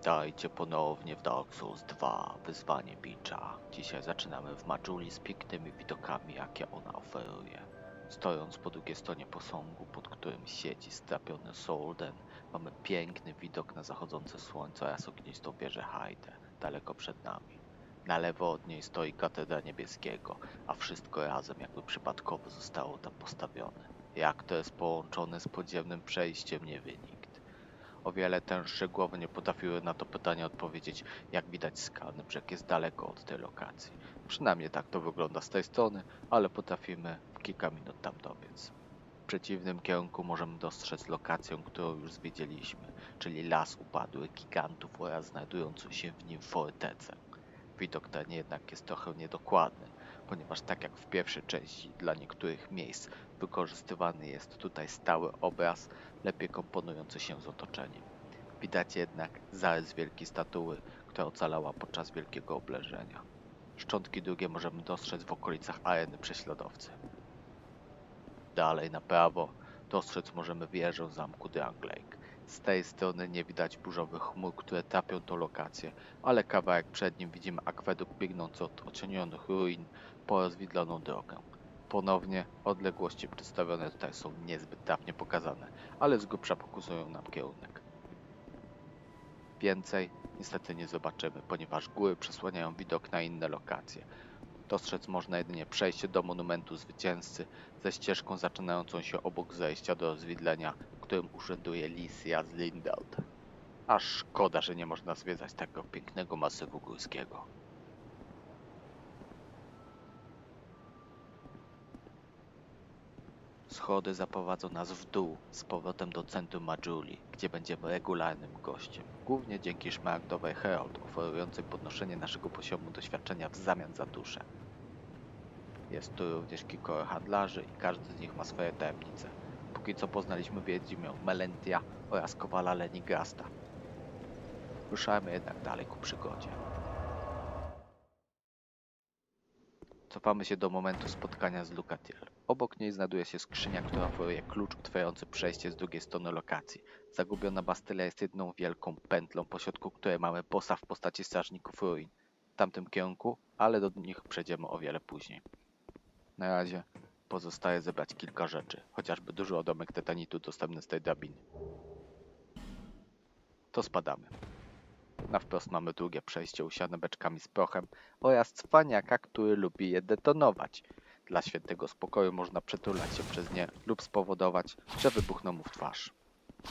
Witajcie ponownie w Dark Souls 2, wyzwanie Bicza. Dzisiaj zaczynamy w Majuli z pięknymi widokami, jakie ona oferuje. Stojąc po drugiej stronie posągu, pod którym siedzi strapiony Solden, mamy piękny widok na zachodzące słońce oraz ognistą wieżę Haide, daleko przed nami. Na lewo od niej stoi katedra niebieskiego, a wszystko razem jakby przypadkowo zostało tam postawione. Jak to jest połączone z podziemnym przejściem, nie wie nikt. O wiele tęższe głowy nie potrafiły na to pytanie odpowiedzieć. Jak widać, skalny brzeg jest daleko od tej lokacji. Przynajmniej tak to wygląda z tej strony, ale potrafimy w kilka minut tam dobiec. W przeciwnym kierunku możemy dostrzec lokację, którą już zwiedziliśmy, czyli las upadłych gigantów oraz znajdującą się w nim fortecę. Widok ten jednak jest trochę niedokładny, ponieważ tak jak w pierwszej części, dla niektórych miejsc wykorzystywany jest tutaj stały obraz, lepiej komponujący się z otoczeniem. Widać jednak zarys wielkiej statuły, która ocalała podczas wielkiego obleżenia. Szczątki drugie możemy dostrzec w okolicach areny prześladowcy. Dalej na prawo dostrzec możemy wieżę zamku Drang Lake. Z tej strony nie widać burzowych chmur, które trapią tą lokację, ale kawałek przed nim widzimy akwedukt biegnący od ocenionych ruin po rozwidloną drogę. Ponownie odległości przedstawione tutaj są niezbyt trafnie pokazane, ale z grubsza pokazują nam kierunek. Więcej niestety nie zobaczymy, ponieważ góry przesłaniają widok na inne lokacje. Dostrzec można jedynie przejście do monumentu zwycięzcy ze ścieżką zaczynającą się obok zejścia do rozwidlenia, którym urzęduje Licia z Lindeld. Aż szkoda, że nie można zwiedzać tego pięknego masywu górskiego. Schody zaprowadzą nas w dół z powrotem do centrum Majuli, gdzie będziemy regularnym gościem. Głównie dzięki szmaragdowej Herald, oferującej podnoszenie naszego poziomu doświadczenia w zamian za duszę. Jest tu również kilkoro handlarzy i każdy z nich ma swoje tajemnice. Póki co poznaliśmy Wiedźmię Melentia oraz Kowala Lenigasta. Ruszajmy jednak dalej ku przygodzie. Cofamy się do momentu spotkania z Lucatiel. Obok niej znajduje się skrzynia, która oferuje klucz otwierający przejście z drugiej strony lokacji. Zagubiona Bastylia jest jedną wielką pętlą, pośrodku której mamy bossa w postaci strażników ruin. W tamtym kierunku, ale do nich przejdziemy o wiele później. Na razie pozostaje zebrać kilka rzeczy, chociażby duży odomek tetanitu dostępny z tej drabiny. To spadamy. Na wprost mamy drugie przejście usiane beczkami z prochem oraz cwaniaka, który lubi je detonować. Dla świętego spokoju można przetulać się przez nie lub spowodować, że wybuchną mu w twarz.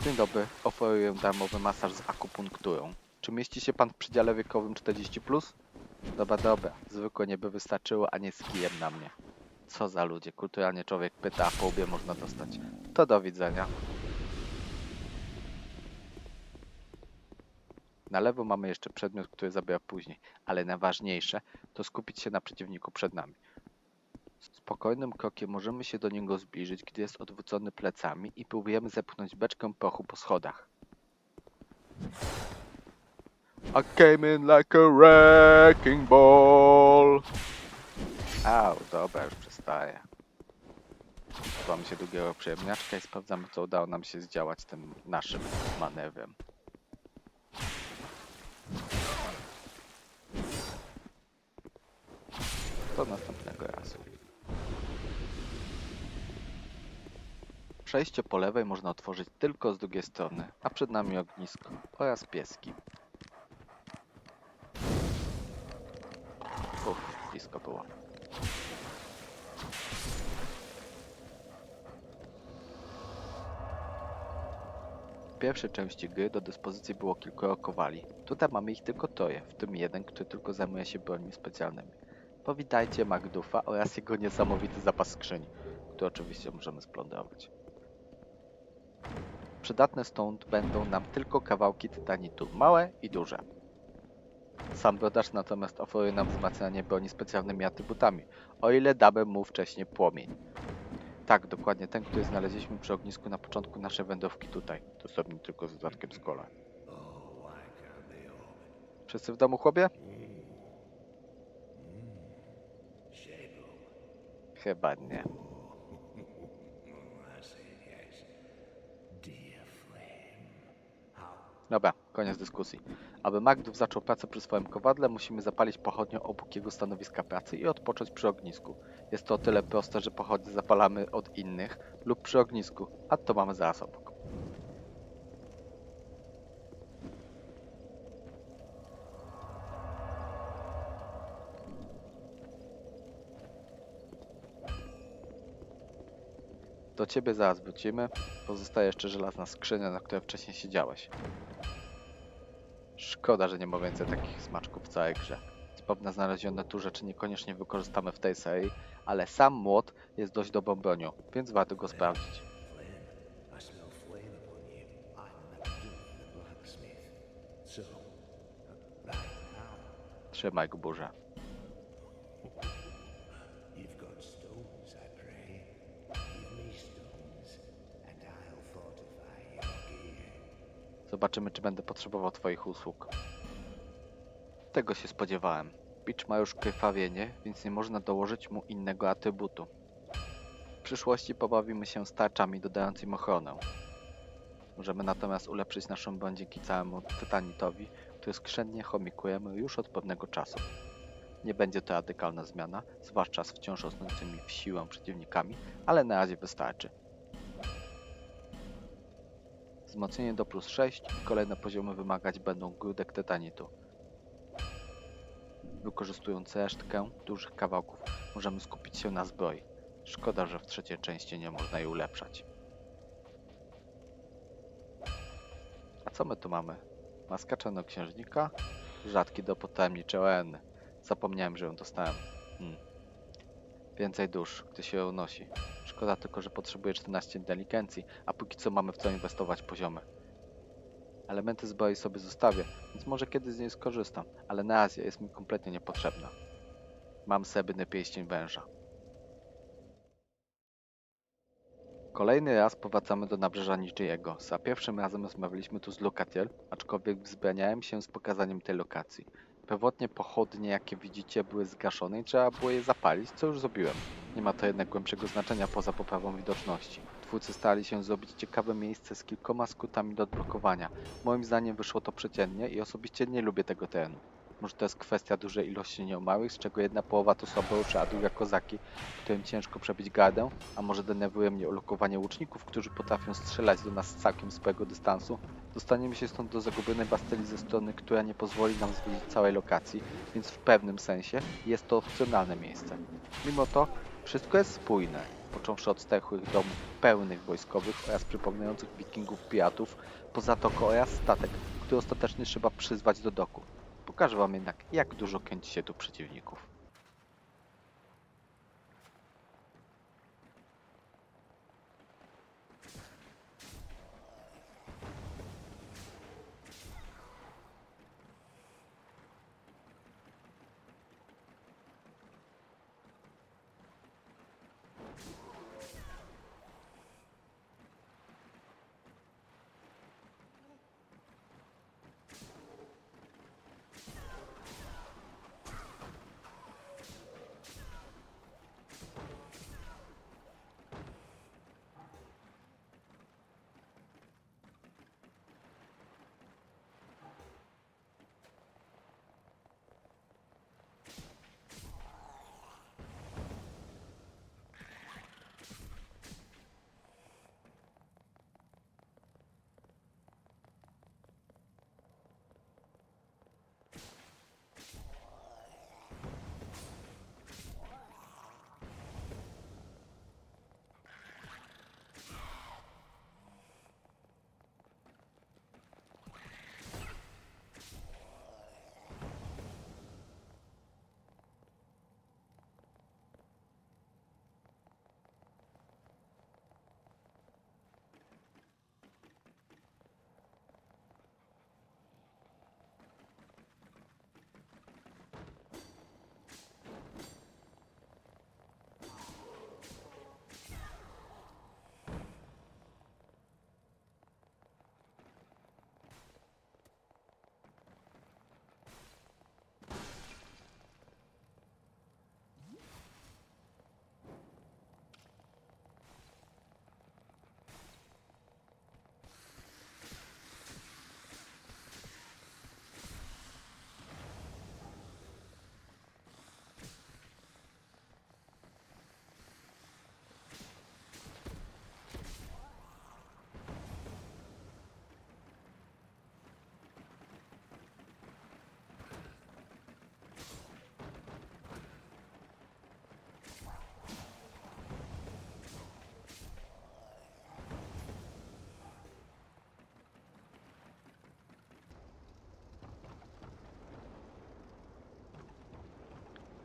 Dzień dobry, oferuję darmowy masaż z akupunkturą. Czy mieści się pan w przedziale wiekowym 40+. Dobra, dobra, zwykłe nie by wystarczyło, a nie z kijem na mnie. Co za ludzie, kulturalnie człowiek pyta, a po łbie można dostać. To do widzenia. Na lewo mamy jeszcze przedmiot, który zabiera później, ale najważniejsze to skupić się na przeciwniku przed nami. Spokojnym krokiem możemy się do niego zbliżyć, gdy jest odwrócony plecami i próbujemy zepchnąć beczkę prochu po schodach. I came in like a wrecking ball. Au, dobra, już przestaję. Chowamy się drugiego przyjemniaczka i sprawdzamy, co udało nam się zdziałać tym naszym manewrem. Do następnego razu. Przejście po lewej można otworzyć tylko z drugiej strony, a przed nami ognisko oraz pieski. Uff, blisko było. W pierwszej części gry do dyspozycji było kilkoro kowali. Tutaj mamy ich tylko troje, w tym jeden, który tylko zajmuje się brońmi specjalnymi. Powitajcie Magdufa oraz jego niesamowity zapas skrzyni, który oczywiście możemy splądrować. Przydatne stąd będą nam tylko kawałki tytanitu, małe i duże. Sam brodacz natomiast oferuje nam wzmacnianie broni specjalnymi atrybutami, o ile damy mu wcześniej płomień. Tak, dokładnie ten, który znaleźliśmy przy ognisku na początku naszej wędrówki tutaj, dostępny tylko z dodatkiem z kola. Wszyscy w domu, chłopie? Chyba nie. Dobra, Koniec dyskusji. Aby Magdów zaczął pracę przy swoim kowadle, musimy zapalić pochodnię obok jego stanowiska pracy i odpocząć przy ognisku. Jest to o tyle proste, że pochodnie zapalamy od innych lub przy ognisku, a to mamy zaraz obok. Ciebie zaraz wrócimy. Pozostaje jeszcze żelazna skrzynia, na której wcześniej siedziałeś. Szkoda, że nie ma więcej takich smaczków w całej grze. Zapewne znalezione tu rzeczy niekoniecznie wykorzystamy w tej serii, ale sam młot jest dość dobrą bronią, więc warto go sprawdzić. I smell flame Zobaczymy, czy będę potrzebował Twoich usług. Tego się spodziewałem. Bicz ma już krwawienie, więc nie można dołożyć mu innego atrybutu. W przyszłości pobawimy się z tarczami dodając im ochronę. Możemy natomiast ulepszyć naszą broń dzięki całemu tytanitowi, który skrzętnie chomikujemy już od pewnego czasu. Nie będzie to radykalna zmiana, zwłaszcza z wciąż rosnącymi w siłę przeciwnikami, ale na razie wystarczy. Wzmocnienie do plus 6 i kolejne poziomy wymagać będą grudek tytanitu. Wykorzystując resztkę dużych kawałków, możemy skupić się na zbroi. Szkoda, że w trzeciej części nie można jej ulepszać. A co my tu mamy? Maska czarnoksiężnika? Rzadki do potajemniczej oeny. Zapomniałem, że ją dostałem. Hmm. Więcej dusz, gdy się ją nosi. Szkoda tylko, że potrzebuje 14 inteligencji, a póki co mamy w co inwestować poziomy. Elementy zbroi sobie zostawię, więc może kiedyś z niej skorzystam, ale na razie jest mi kompletnie niepotrzebna. Mam srebrny pierścień węża. Kolejny raz powracamy do nabrzeża Niczyjego. Za pierwszym razem rozmawialiśmy tu z Lokatiel, aczkolwiek wzbraniałem się z pokazaniem tej lokacji. Pierwotnie pochodnie, jakie widzicie, były zgaszone i trzeba było je zapalić, co już zrobiłem. Nie ma to jednak głębszego znaczenia poza poprawą widoczności. Twórcy starali się zrobić ciekawe miejsce z kilkoma skutami do odblokowania. Moim zdaniem wyszło to przeciętnie i osobiście nie lubię tego terenu. Może to jest kwestia dużej ilości nieomałych, z czego jedna połowa to słabeusze, a druga kozaki, którym ciężko przebić gardę, a może denerwuje mnie ulokowanie łuczników, którzy potrafią strzelać do nas z całkiem swojego dystansu. Dostaniemy się stąd do zagubionej bastylii ze strony, która nie pozwoli nam zwiedzić całej lokacji, więc w pewnym sensie jest to opcjonalne miejsce. Mimo to wszystko jest spójne, począwszy od stechłych domów pełnych wojskowych oraz przypominających wikingów piratów, po zatokę oraz statek, który ostatecznie trzeba przyzwać do doku. Pokażę wam jednak, jak dużo kręci się tu przeciwników.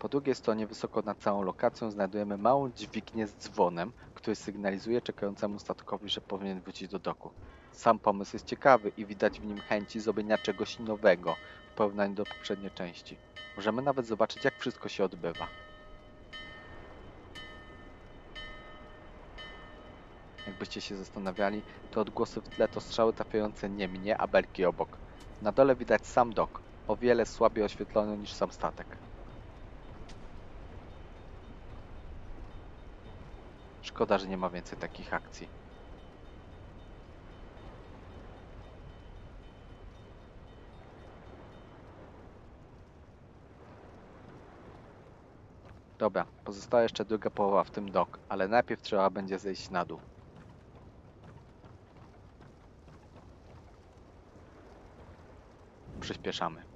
Po drugiej stronie, wysoko nad całą lokacją, znajdujemy małą dźwignię z dzwonem, który sygnalizuje czekającemu statkowi, że powinien wrócić do doku. Sam pomysł jest ciekawy i widać w nim chęci zrobienia czegoś nowego w porównaniu do poprzedniej części. Możemy nawet zobaczyć, jak wszystko się odbywa. Jakbyście się zastanawiali, to odgłosy w tle to strzały trafiające nie mnie, a belki obok. Na dole widać sam dok, o wiele słabiej oświetlony niż sam statek. Szkoda, że nie ma więcej takich akcji. Dobra, pozostała jeszcze druga połowa w tym dok, ale najpierw trzeba będzie zejść na dół. Przyspieszamy.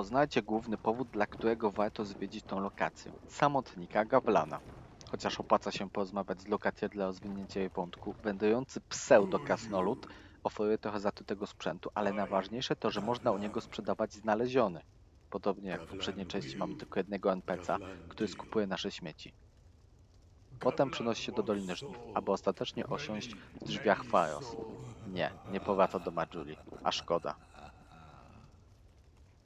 Poznajcie główny powód, dla którego warto zwiedzić tą lokację. Samotnika Gawlana. Chociaż opłaca się porozmawiać z lokacją dla rozwinięcia jej wątku, wędrujący pseudo-krasnolud oferuje trochę zatutego sprzętu, ale najważniejsze to, że można u niego sprzedawać znaleziony. Podobnie jak w poprzedniej części mamy tylko jednego NPC'a, który skupuje nasze śmieci. Potem przenosi się do Doliny Żniw, aby ostatecznie osiąść w drzwiach Faros. Nie, nie powraca do Majuli, a szkoda.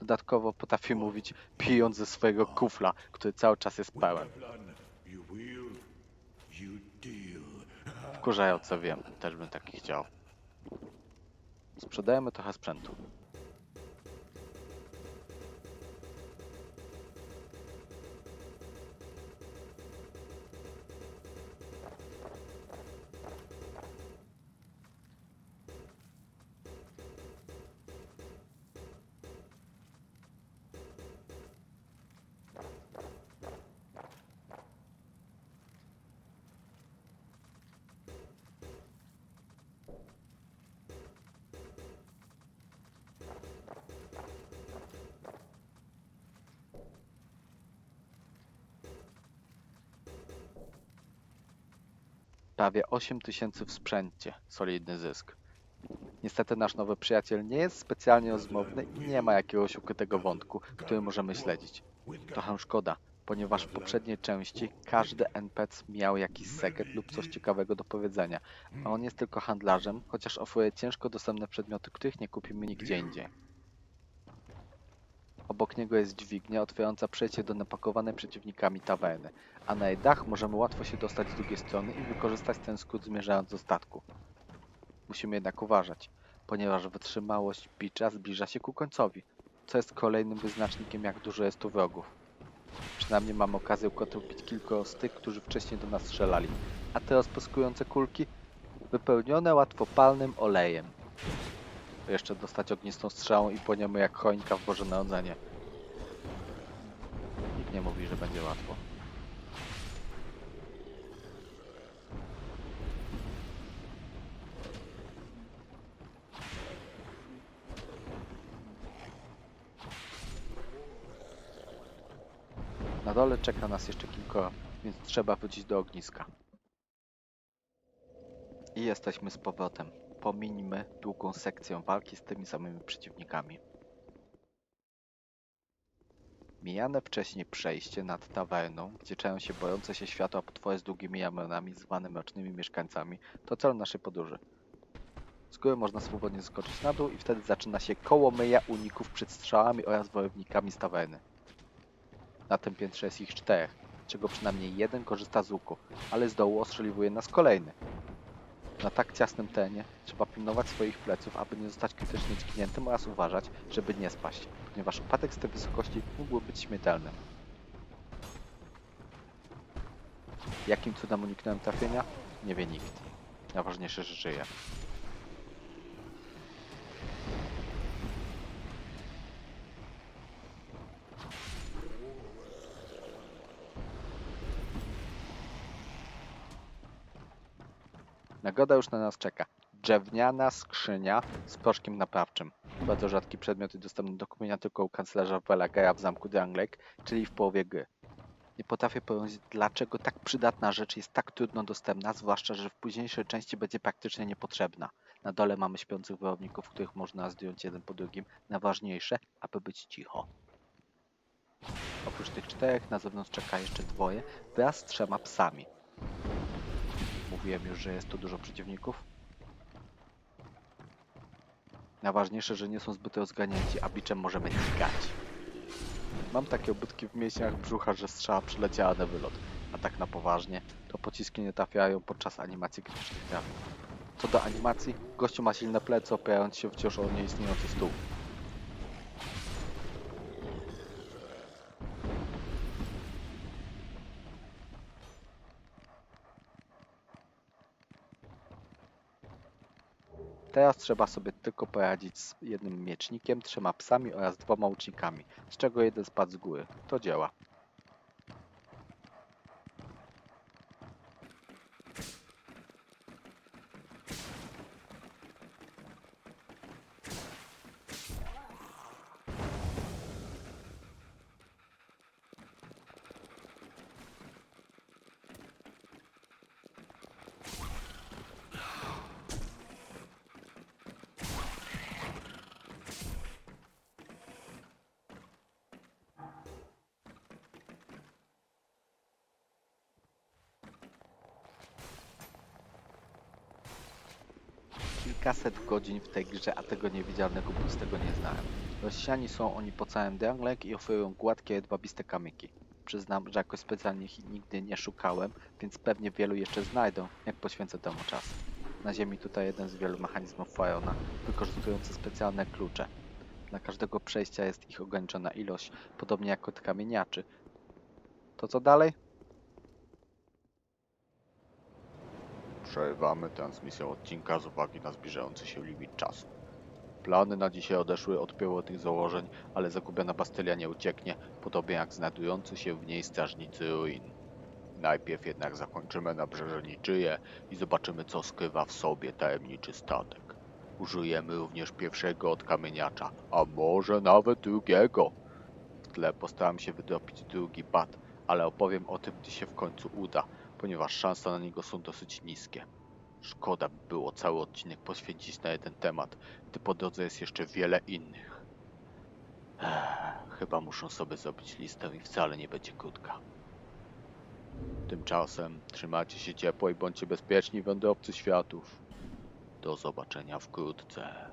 Dodatkowo potrafi mówić pijąc ze swojego kufla, który cały czas jest pełen. Wkurzające wiem, też bym taki chciał. Sprzedajemy trochę sprzętu. Prawie 8 tysięcy w sprzęcie. Solidny zysk. Niestety nasz nowy przyjaciel nie jest specjalnie rozmowny i nie ma jakiegoś ukrytego wątku, który możemy śledzić. Trochę szkoda, ponieważ w poprzedniej części każdy NPC miał jakiś sekret lub coś ciekawego do powiedzenia, a on jest tylko handlarzem, chociaż oferuje ciężko dostępne przedmioty, których nie kupimy nigdzie indziej. Obok niego jest dźwignia otwierająca przejście do napakowanej przeciwnikami tawerny, a na jej dach możemy łatwo się dostać z drugiej strony i wykorzystać ten skrót zmierzając do statku. Musimy jednak uważać, ponieważ wytrzymałość bicza zbliża się ku końcowi, co jest kolejnym wyznacznikiem jak dużo jest tu wrogów. Przynajmniej mamy okazję ukotrupić kilku z tych, którzy wcześniej do nas strzelali. A te rozpyskujące kulki wypełnione łatwopalnym olejem. Jeszcze dostać ognistą strzałą i płoniemy jak choinka w Boże Narodzenie. Nikt nie mówi, że będzie łatwo. Na dole czeka nas jeszcze kilka, więc trzeba wrócić do ogniska. I jesteśmy z powrotem. Pominijmy długą sekcję walki z tymi samymi przeciwnikami. Mijane wcześniej przejście nad tawerną, gdzie czają się bojące się światła potwory z długimi ramionami zwane mrocznymi mieszkańcami, to cel naszej podróży. Z góry można swobodnie skoczyć na dół i wtedy zaczyna się koło myja uników przed strzałami oraz wojownikami z tawerny. Na tym piętrze jest ich czterech, czego przynajmniej jeden korzysta z łuku, ale z dołu ostrzeliwuje nas kolejny. Na tak ciasnym terenie trzeba pilnować swoich pleców, aby nie zostać krytycznie dźgniętym oraz uważać, żeby nie spaść, ponieważ upadek z tej wysokości mógłby być śmiertelny. Jakim cudem uniknąłem trafienia? Nie wie nikt. Najważniejsze, że żyję. Nagroda już na nas czeka. Drewniana skrzynia z proszkiem naprawczym. Bardzo rzadki przedmiot i dostępny do kupienia tylko u kanclerza Belagera w zamku Dranglek, czyli w połowie gry. Nie potrafię powiedzieć, dlaczego tak przydatna rzecz jest tak trudno dostępna, zwłaszcza, że w późniejszej części będzie praktycznie niepotrzebna. Na dole mamy śpiących wojowników, których można zdjąć jeden po drugim. Najważniejsze, aby być cicho. Oprócz tych czterech na zewnątrz czeka jeszcze dwoje wraz z trzema psami. Mówiłem już, że jest tu dużo przeciwników. Najważniejsze, że nie są zbyt rozganięci, a biczem możemy dźgać. Mam takie obudki w mięśniach brzucha, że strzała przyleciała na wylot. A tak na poważnie, to pociski nie trafiają podczas animacji krytycznych. Co do animacji, gościu ma silne plecy, opierając się wciąż o nieistniejący stół. Teraz trzeba sobie tylko poradzić z jednym miecznikiem, trzema psami oraz dwoma łucznikami, z czego jeden spadł z góry. To działa. Kilkaset godzin w tej grze, a tego niewidzialnego pustego nie znałem. Rozsiani są oni po całym Dranglek i oferują gładkie, jedwabiste kamyki. Przyznam, że jakoś specjalnie ich nigdy nie szukałem, więc pewnie wielu jeszcze znajdą, jak poświęcę temu czas. Na ziemi tutaj jeden z wielu mechanizmów Fiona, wykorzystujący specjalne klucze. Dla każdego przejścia jest ich ograniczona ilość, podobnie jak od kamieniaczy. To co dalej? Przerywamy transmisję odcinka z uwagi na zbliżający się limit czasu. Plany na dzisiaj odeszły od pierwotnych założeń, ale zagubiona Bastylia nie ucieknie, podobnie jak znajdujący się w niej strażnicy ruin. Najpierw jednak zakończymy nabrzeże Niczyje i zobaczymy, co skrywa w sobie tajemniczy statek. Użyjemy również pierwszego od kamieniacza, a może nawet drugiego. W tle postaram się wydropić drugi bat, ale opowiem o tym, gdy się w końcu uda, ponieważ szanse na niego są dosyć niskie. Szkoda by było cały odcinek poświęcić na jeden temat, gdy po drodze jest jeszcze wiele innych. Ech, chyba muszę sobie zrobić listę i wcale nie będzie krótka. Tymczasem trzymajcie się ciepło i bądźcie bezpieczni wędrowcy światów. Do zobaczenia wkrótce.